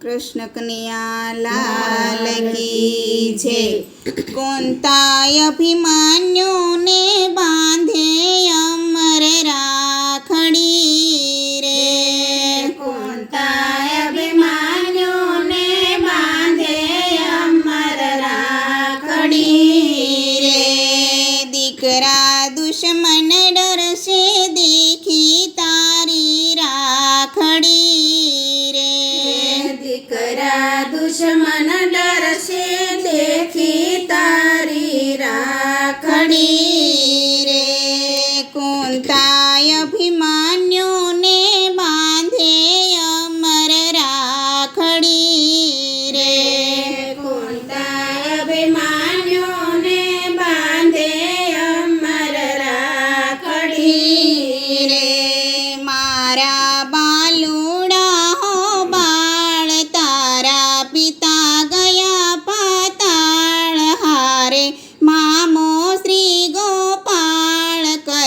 કૃષ્ણ કનૈયા લાલ કી છે કોંતા અભિમાન્યુને બાંધે ಶಮನ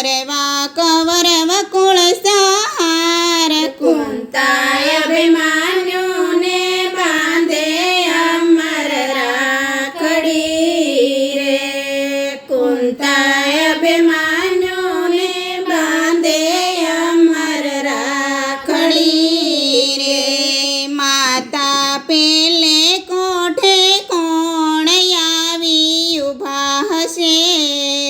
કવરવા કવરવા કુળ સહાર. કુંતાય અભિમાન્યુને બાંધે અમર રાખડી રે. કુંતાય અભિમાન્યુને બાંધે અમર રાખડી રે. માતા પેલે કોઠે કોણ આવી ઊભા હશે?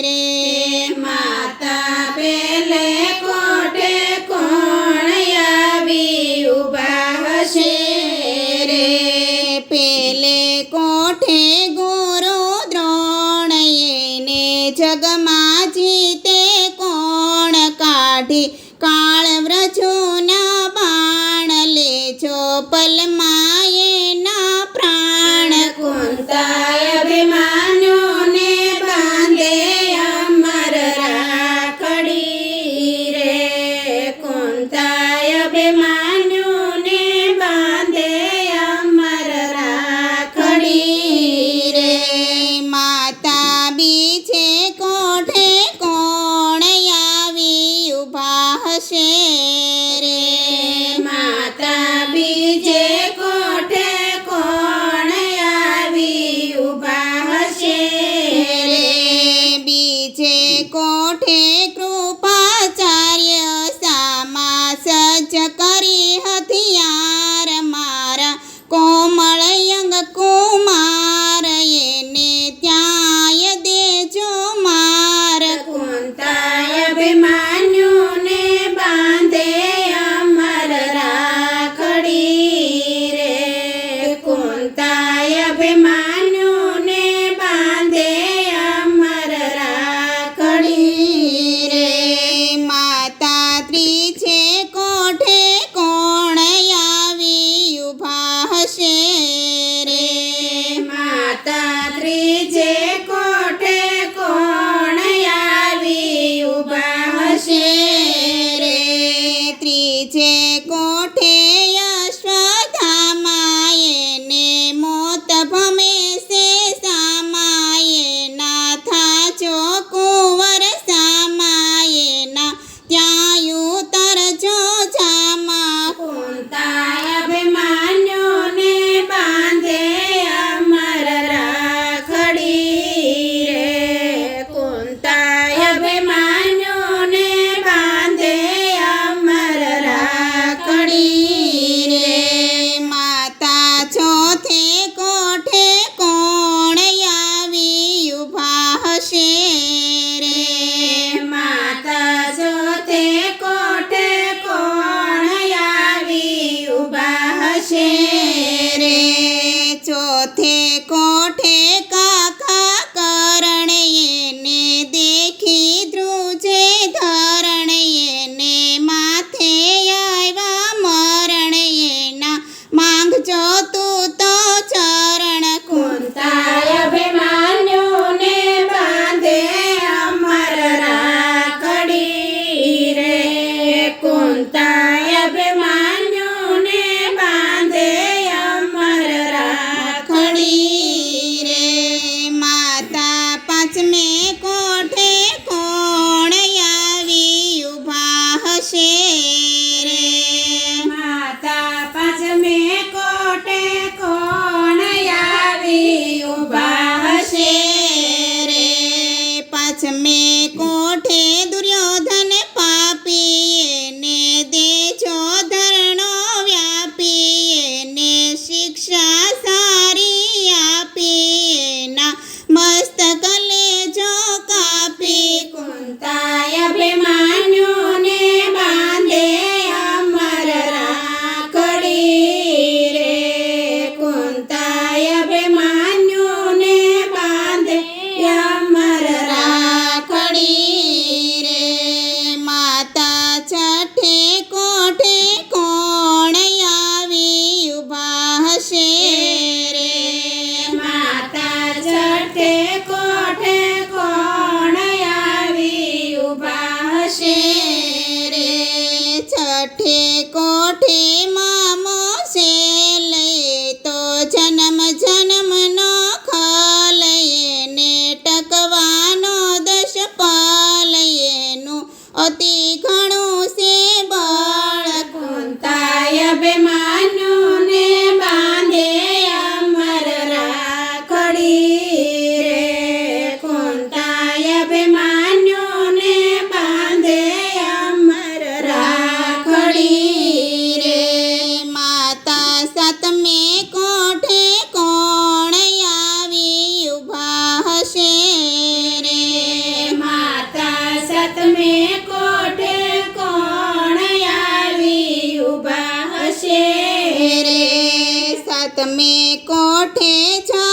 me કોઠે કોઠે મામો સે લઈ તો જન્મ જન્મ જન્મનો ખાલયે ને ટકવાનો દશ પાલયેનું અતિ ઘણું સેવા સાતમે કોઠે છાયા